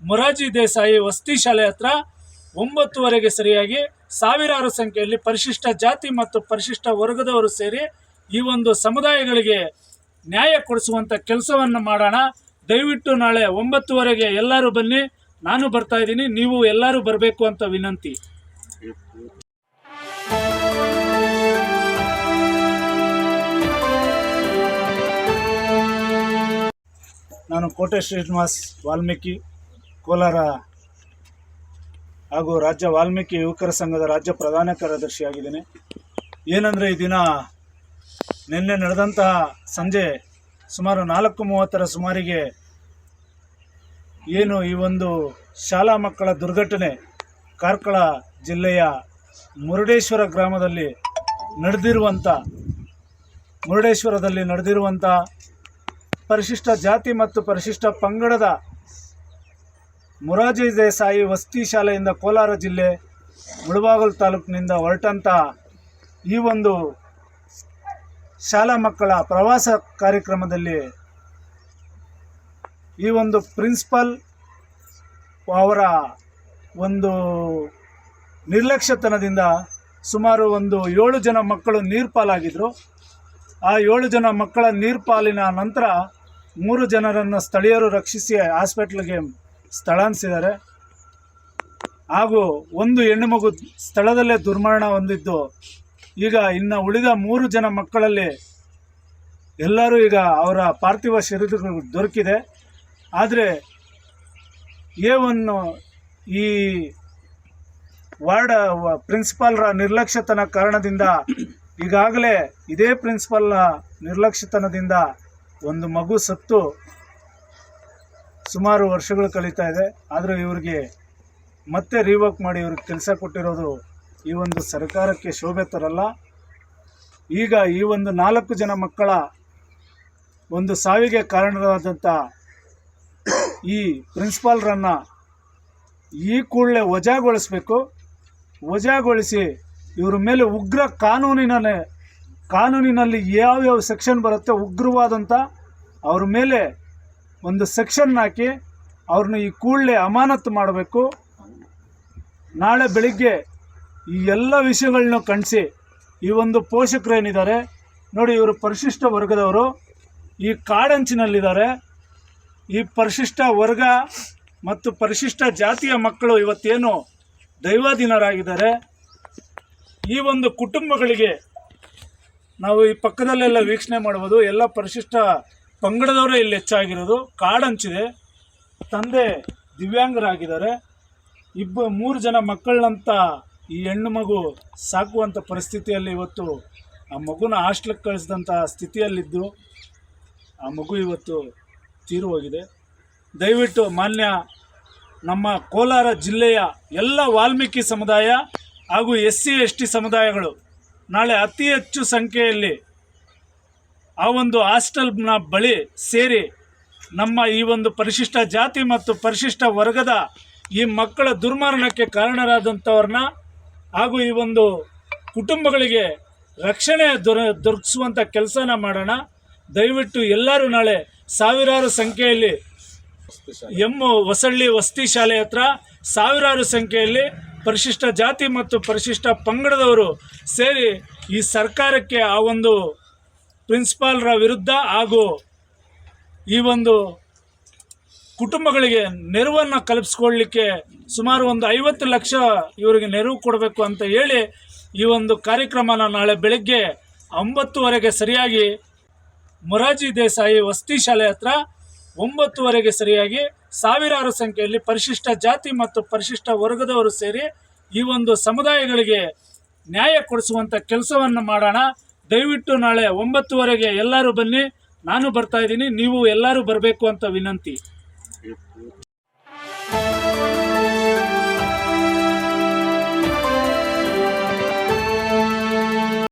ಮೊರಾರ್ಜಿ ದೇಸಾಯಿ ವಸತಿ ಶಾಲೆ ಹತ್ರ ಒಂಬತ್ತುವರೆಗೆ ಸರಿಯಾಗಿ ಸಾವಿರಾರು ಸಂಖ್ಯೆಯಲ್ಲಿ ಪರಿಶಿಷ್ಟ ಜಾತಿ ಮತ್ತು ಪರಿಶಿಷ್ಟ ವರ್ಗದವರು ಸೇರಿ ಈ ಒಂದು ಸಮುದಾಯಗಳಿಗೆ ನ್ಯಾಯ ಕೊಡಿಸುವಂಥ ಕೆಲಸವನ್ನು ಮಾಡೋಣ. ದಯವಿಟ್ಟು ನಾಳೆ ಒಂಬತ್ತುವರೆಗೆ ಎಲ್ಲರೂ ಬನ್ನಿ. ನಾನು ಬರ್ತಾ ಇದ್ದೀನಿ. ನೀವು ಎಲ್ಲರೂ ಬರಬೇಕು ಅಂತ ವಿನಂತಿ. ನಾನು ಕೋಟೆ ಶ್ರೀನಿವಾಸ್ ವಾಲ್ಮೀಕಿ. ಕೋಲಾರ ಹಾಗೂ ರಾಜ್ಯ ವಾಲ್ಮೀಕಿ ಯುವಕರ ಸಂಘದ ರಾಜ್ಯ ಪ್ರಧಾನ ಕಾರ್ಯದರ್ಶಿಯಾಗಿದ್ದೇನೆ. ಏನಂದರೆ ಈ ದಿನ ನಿನ್ನೆ ನಡೆದಂತಹ ಸಂಜೆ ಸುಮಾರು ನಾಲ್ಕು ಮೂವತ್ತರ ಸುಮಾರಿಗೆ ಏನು ಈ ಒಂದು ಶಾಲಾ ಮಕ್ಕಳ ದುರ್ಘಟನೆ ಕಾರ್ಕಳ ಜಿಲ್ಲೆಯ ಮುರುಡೇಶ್ವರ ಗ್ರಾಮದಲ್ಲಿ ನಡೆದಿರುವಂಥ ಮುರುಡೇಶ್ವರದಲ್ಲಿ ನಡೆದಿರುವಂಥ ಪರಿಶಿಷ್ಟ ಜಾತಿ ಮತ್ತು ಪರಿಶಿಷ್ಟ ಪಂಗಡದ ಮೊರಾರ್ಜಿ ದೇಸಾಯಿ ವಸತಿ ಶಾಲೆಯಿಂದ ಕೋಲಾರ ಜಿಲ್ಲೆ ಮುಳಬಾಗಲು ತಾಲೂಕಿನಿಂದ ಹೊರಟಂಥ ಈ ಒಂದು ಶಾಲಾ ಮಕ್ಕಳ ಪ್ರವಾಸ ಕಾರ್ಯಕ್ರಮದಲ್ಲಿ ಈ ಒಂದು ಪ್ರಿನ್ಸಿಪಲ್ ಅವರ ಒಂದು ನಿರ್ಲಕ್ಷ್ಯತನದಿಂದ ಸುಮಾರು ಒಂದು ಏಳು ಜನ ಮಕ್ಕಳು ನೀರ್ಪಾಲಾಗಿದ್ದರು ಆ ಏಳು ಜನ ಮಕ್ಕಳ ನೀರ್ಪಾಲಿನ ನಂತರ ಮೂರು ಜನರನ್ನು ಸ್ಥಳೀಯರು ರಕ್ಷಿಸಿ ಹಾಸ್ಪಿಟ್ಲಿಗೆ ಸ್ಥಳಾಂತರಿಸಿದ್ದಾರೆ. ಹಾಗೂ ಒಂದು ಹೆಣ್ಣು ಮಗು ಸ್ಥಳದಲ್ಲೇ ದುರ್ಮರಣ ಹೊಂದಿದ್ದು, ಈಗ ಇನ್ನು ಉಳಿದ ಮೂರು ಜನ ಮಕ್ಕಳಲ್ಲಿ ಎಲ್ಲರೂ ಈಗ ಅವರ ಪಾರ್ಥಿವ ಶರೀರಗಳು ದೊರಕಿದೆ. ಆದರೆ ಏವನ್ನು ಈ ವಾರ್ಡ್ ಪ್ರಿನ್ಸಿಪಾಲ್ರ ನಿರ್ಲಕ್ಷ್ಯತನ ಕಾರಣದಿಂದ ಈಗಾಗಲೇ ಇದೇ ಪ್ರಿನ್ಸಿಪಾಲ್ನ ನಿರ್ಲಕ್ಷ್ಯತನದಿಂದ ಒಂದು ಮಗು ಸತ್ತು. ಸುಮಾರು ವರ್ಷಗಳು ಕಳೀತಾ ಇದೆ. ಆದರೂ ಇವರಿಗೆ ಮತ್ತೆ ರಿವರ್ಕ್ ಮಾಡಿ ಇವ್ರಿಗೆ ಕೆಲಸ ಕೊಟ್ಟಿರೋದು ಈ ಒಂದು ಸರ್ಕಾರಕ್ಕೆ ಶೋಭೆ ತರಲ್ಲ. ಈಗ ಈ ಒಂದು ನಾಲ್ಕು ಜನ ಮಕ್ಕಳ ಒಂದು ಸಾವಿಗೆ ಕಾರಣರಾದಂಥ ಈ ಪ್ರಿನ್ಸಿಪಾಲ್ರನ್ನು ಈ ಕೂಡಲೇ ವಜಾಗೊಳಿಸಬೇಕು. ವಜಾಗೊಳಿಸಿ ಇವ್ರ ಮೇಲೆ ಉಗ್ರ ಕಾನೂನಿನ ಕಾನೂನಿನಲ್ಲಿ ಯಾವ್ಯಾವ ಸೆಕ್ಷನ್ ಬರುತ್ತೆ ಉಗ್ರವಾದಂಥ ಅವ್ರ ಮೇಲೆ ಒಂದು ಸೆಕ್ಷನ್ ಹಾಕಿ ಅವ್ರನ್ನ ಈ ಕೂಡಲೇ ಅಮಾನತು ಮಾಡಬೇಕು. ನಾಳೆ ಬೆಳಿಗ್ಗೆ ಈ ಎಲ್ಲ ವಿಷಯಗಳನ್ನ ಕಣಿಸಿ ಈ ಒಂದು ಪೋಷಕರೇನಿದ್ದಾರೆ, ನೋಡಿ ಇವರು ಪರಿಶಿಷ್ಟ ವರ್ಗದವರು, ಈ ಕಾಡಂಚಿನಲ್ಲಿದ್ದಾರೆ. ಈ ಪರಿಶಿಷ್ಟ ವರ್ಗ ಮತ್ತು ಪರಿಶಿಷ್ಟ ಜಾತಿಯ ಮಕ್ಕಳು ಇವತ್ತೇನು ದೈವಾಧೀನರಾಗಿದ್ದಾರೆ. ಈ ಒಂದು ಕುಟುಂಬಗಳಿಗೆ ನಾವು ಈ ಪಕ್ಕದಲ್ಲೆಲ್ಲ ವೀಕ್ಷಣೆ ಮಾಡ್ಬೋದು. ಎಲ್ಲ ಪರಿಶಿಷ್ಟ ಪಂಗಡದವರೇ ಇಲ್ಲಿ ಹೆಚ್ಚಾಗಿರೋದು. ಕಾಡಂಚಿದೆ ತಂದೆ ದಿವ್ಯಾಂಗರಾಗಿದ್ದಾರೆ. ಇಬ್ಬ ಮೂರು ಜನ ಮಕ್ಕಳನ್ನಂತ ಈ ಹೆಣ್ಣು ಮಗು ಸಾಕುವಂಥ ಪರಿಸ್ಥಿತಿಯಲ್ಲಿ ಇವತ್ತು ಆ ಮಗುನ ಹಾಸ್ಟ್ಲಿಗೆ ಕಳಿಸಿದಂಥ ಸ್ಥಿತಿಯಲ್ಲಿದ್ದು ಆ ಮಗು ಇವತ್ತು ತೀರು ಹೋಗಿದೆ. ದಯವಿಟ್ಟು ಮಾನ್ಯ ನಮ್ಮ ಕೋಲಾರ ಜಿಲ್ಲೆಯ ಎಲ್ಲ ವಾಲ್ಮೀಕಿ ಸಮುದಾಯ ಹಾಗೂ ಎಸ್ ಸಿ ಎಸ್ ಟಿ ಸಮುದಾಯಗಳು ನಾಳೆ ಅತಿ ಹೆಚ್ಚು ಸಂಖ್ಯೆಯಲ್ಲಿ ಆ ಒಂದು ಹಾಸ್ಟೆಲ್ನ ಬಳಿ ಸೇರಿ ನಮ್ಮ ಈ ಒಂದು ಪರಿಶಿಷ್ಟ ಜಾತಿ ಮತ್ತು ಪರಿಶಿಷ್ಟ ವರ್ಗದ ಈ ಮಕ್ಕಳ ದುರ್ಮರಣಕ್ಕೆ ಕಾರಣರಾದಂಥವ್ರನ್ನ ಹಾಗೂ ಈ ಒಂದು ಕುಟುಂಬಗಳಿಗೆ ರಕ್ಷಣೆ ದೊರ, ದೊರಕಿಸುವಂಥ ಕೆಲಸನ ಮಾಡೋಣ. ದಯವಿಟ್ಟು ಎಲ್ಲರೂ ನಾಳೆ ಸಾವಿರಾರು ಸಂಖ್ಯೆಯಲ್ಲಿ ಎಮ್ಮು ಹೊಸಳ್ಳಿ ವಸತಿ ಶಾಲೆ ಹತ್ರ ಸಾವಿರಾರು ಸಂಖ್ಯೆಯಲ್ಲಿ ಪರಿಶಿಷ್ಟ ಜಾತಿ ಮತ್ತು ಪರಿಶಿಷ್ಟ ಪಂಗಡದವರು ಸೇರಿ ಈ ಸರ್ಕಾರಕ್ಕೆ ಆ ಒಂದು ಪ್ರಿನ್ಸಿಪಾಲ್ರ ವಿರುದ್ಧ ಹಾಗೂ ಈ ಒಂದು ಕುಟುಂಬಗಳಿಗೆ ನೆರವನ್ನು ಕಲ್ಪಿಸ್ಕೊಳ್ಳಿಕ್ಕೆ ಸುಮಾರು ಒಂದು ಐವತ್ತು ಲಕ್ಷ ಇವರಿಗೆ ನೆರವು ಕೊಡಬೇಕು ಅಂತ ಹೇಳಿ ಈ ಒಂದು ಕಾರ್ಯಕ್ರಮನ ನಾಳೆ ಬೆಳಗ್ಗೆ ಒಂಬತ್ತುವರೆಗೆ ಸರಿಯಾಗಿ ಮೊರಾರ್ಜಿ ದೇಸಾಯಿ ವಸತಿ ಶಾಲೆ ಹತ್ರ ಒಂಬತ್ತುವರೆಗೆ ಸರಿಯಾಗಿ ಸಾವಿರಾರು ಸಂಖ್ಯೆಯಲ್ಲಿ ಪರಿಶಿಷ್ಟ ಜಾತಿ ಮತ್ತು ಪರಿಶಿಷ್ಟ ವರ್ಗದವರು ಸೇರಿ ಈ ಒಂದು ಸಮುದಾಯಗಳಿಗೆ ನ್ಯಾಯ ಕೊಡಿಸುವಂಥ ಕೆಲಸವನ್ನು ಮಾಡೋಣ. ದಯವಿಟ್ಟು ನಾಳೆ ಒಂಬತ್ತುವರೆಗೆ ಎಲ್ಲರೂ ಬನ್ನಿ. ನಾನು ಬರ್ತಾ ಇದ್ದೀನಿ. ನೀವು ಎಲ್ಲರೂ ಬರಬೇಕು ಅಂತ ವಿನಂತಿ.